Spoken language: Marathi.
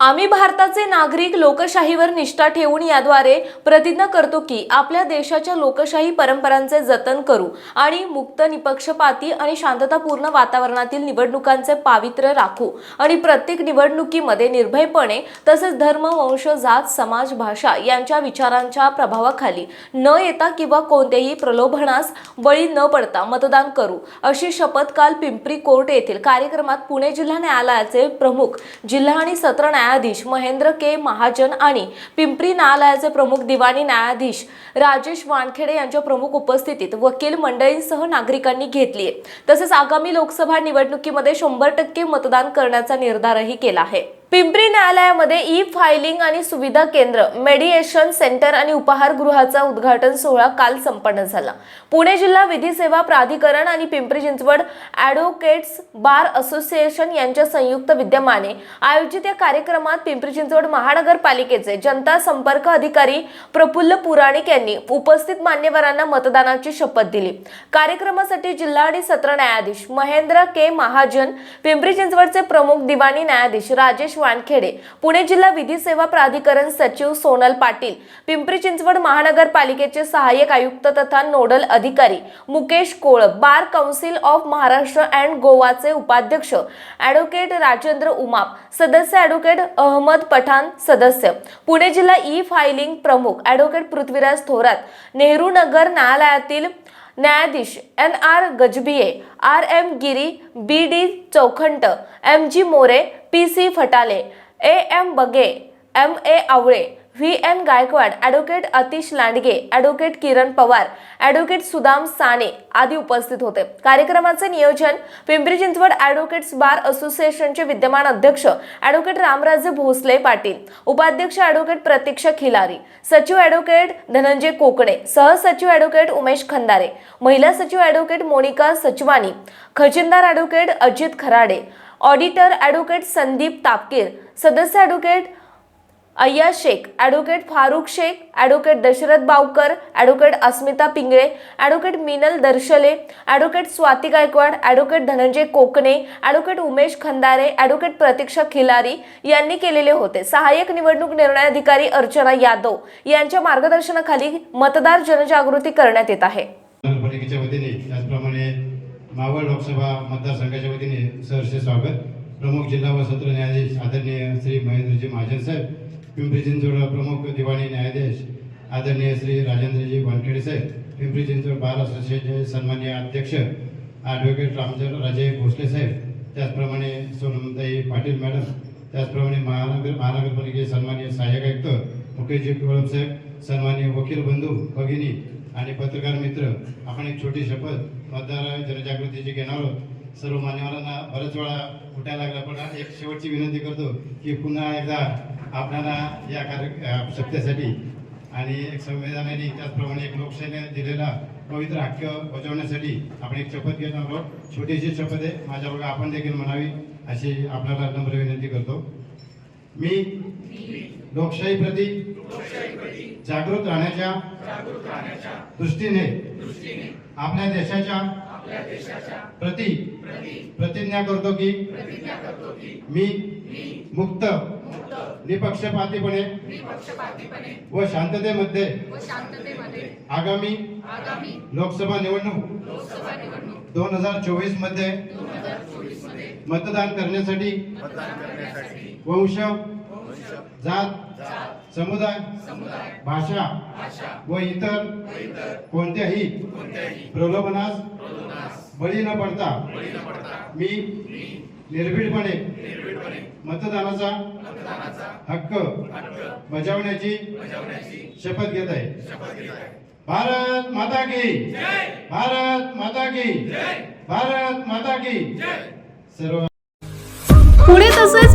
आम्ही भारताचे नागरिक लोकशाहीवर निष्ठा ठेवून याद्वारे प्रतिज्ञा करतो की आपल्या देशाच्या लोकशाही परंपरांचे जतन करू आणि मुक्त निपक्षपाती आणि शांततापूर्ण वातावरणातील निवडणुकांचे पावित्र्य राखू आणि प्रत्येक निवडणुकीमध्ये निर्भयपणे तसेच धर्म वंश जात समाज भाषा यांच्या विचारांच्या प्रभावाखाली न येता किंवा कोणत्याही प्रलोभनास बळी न पडता मतदान करू अशी शपथ काल पिंपरी कोर्ट येथील कार्यक्रमात पुणे जिल्हा न्यायालयाचे प्रमुख जिल्हा आणि सत्र न्यायाधीश महेंद्र के. महाजन आणि पिंपरी न्यायालयाचे प्रमुख दिवाणी न्यायाधीश राजेश वानखेडे यांच्या प्रमुख उपस्थितीत वकील मंडळींसह नागरिकांनी घेतली आहे. तसेच आगामी लोकसभा निवडणुकीमध्ये शंभर टक्के मतदान करण्याचा निर्धारही केला आहे. पिंपरी न्यायालयामध्ये ई फायलिंग आणि सुविधा केंद्र मेडिएशन सेंटर आणि उपहारगृहाचा उद्घाटन सोहळा काल संपन्न झाला. पुणे जिल्हा विधी सेवा प्राधिकरण आणि Pimpri Chinchwad advocates bar association यांच्या संयुक्त विद्यमाने आयोजित या कार्यक्रमात पिंपरी चिंचवड महानगरपालिकेचे जनता संपर्क अधिकारी प्रफुल्ल पुराणिक यांनी उपस्थित मान्यवरांना मतदानाची शपथ दिली. कार्यक्रमासाठी जिल्हा आणि सत्र न्यायाधीश महेंद्र के महाजन पिंपरी चिंचवडचे प्रमुख दिवाणी न्यायाधीश राजेश वानखेडे पुणे जिल्हा विधी सेवा प्राधिकरण सचिव सोनल पाटील पिंपरी चिंचवड महानगरपालिकेचे सहाय्यक आयुक्त तथा नोडल अधिकारी Mukesh Kol bar council of Maharashtra and गोवाचे उपाध्यक्ष ॲडव्होकेट राजेंद्र उमाप सदस्य ॲडव्होकेट अहमद पठाण सदस्य पुणे जिल्हा ई फायलिंग प्रमुख ॲडव्होकेट पृथ्वीराज थोरात नेहरू नगर न्यायालयातील न्यायाधीश N R Gajbiye R M Giri B D Chaukhant M G More P C Phatale A M Bage M A Awale V. N. Gaikwad advocate Atish Landge advocate Kiran Pawar advocate Sudam Sane आदी उपस्थित होते. कार्यक्रमाचे नियोजन पिंपरी चिंचवड ॲडव्होकेट्स बार असोसिएशनचे विद्यमान अध्यक्ष ॲडव्होकेट रामराजे भोसले पाटील उपाध्यक्ष ॲडव्होकेट प्रतीक्षा खिलारी सचिव ॲडव्होकेट धनंजय कोकणे सहसचिव ॲडव्होकेट उमेश खंदारे महिला सचिव advocate Monika Sachwani खजिनदार advocate Ajit Kharade auditor advocate Sandeep Tapkir सदस्य advocate Ayya Shaikh advocate Farukh Shaikh advocate Dashrath Bawkar advocate Asmita Pingale advocate Minal Darshale advocate Swati Gaikwad advocate Dhananjay Kokane advocate Umesh Khandare advocate Pratiksha Khilari यांनी केलेले होते. सहाय्यक निवडणूक निर्णय अधिकारी अर्चना यादव यांच्या मार्गदर्शनाखाली मतदार जनजागृती करण्यात येत आहे. नगरपालिकेच्या वतीने त्याचप्रमाणे मावळ लोकसभा मतदारसंघाच्या वतीने सहर्ष स्वागत. प्रमुख जिल्हा व सत्र न्यायाधीश आदरणीय श्री महेंद्रजी महाजन साहेब पिंपरी चिंचवड प्रमुख दिवाणी न्यायाधीश आदरणीय श्री राजेंद्रजी वानखेडे साहेब पिंपरी चिंचवड बार असोसिएशनचे सन्मान्य अध्यक्ष ॲडव्होकेट रामचंद्र राजे भोसले साहेब त्याचप्रमाणे सोनमताई पाटील मॅडम त्याचप्रमाणे महानगर महानगरपालिकेचे सन्मान्य सहाय्यक आयुक्त मुकेशजी कोळप साहेब सन्मान्य वकील बंधू भगिनी आणि पत्रकार मित्र आपण एक छोटी शपथ मतदार जनजागृतीची घेणार आहोत. सर्व मान्यवरांना बऱ्याच वेळा उठायला लागला पण एक शेवटची विनंती करतो की पुन्हा एकदा आपल्याला या कार्य सत्तेसाठी आणि एक संविधानाने त्याचप्रमाणे एक लोकशाहीने दिलेला पवित्र हक्क बजावण्यासाठी आपण एक शपथ घेत आहोत. छोटीशी शपथ आहे माझ्या बघा आपण देखील म्हणावी अशी आपल्याला नम्र विनंती करतो. मी लोकशाही प्रती जागृत राहण्याच्या दृष्टीने आपल्या देशाच्या प्रति प्रतिज्ञा करतो की मी मुक्त निपक्षपातीपणे व शांततेमध्ये आगामी आगामी लोकसभा निवडणूक दोन हजार चोवीसमध्ये मतदान करण्यासाठी वंश वंश जात जात समुदाय समुदाय भाषा भाषा व इतर कोणत्याही कोणत्याही प्रलोभनास प्रलोभनास बळी न पडता बळी न पडता मी निर्भीडपणे निर्भीडपणे मतदानाचा मतदानाचा हक्क हक्क बजावण्याची शपथ घेत आहे. शपथ घेत आहे. भारत माता की भारत माता की भारत माता की सर्व पुणे तसेच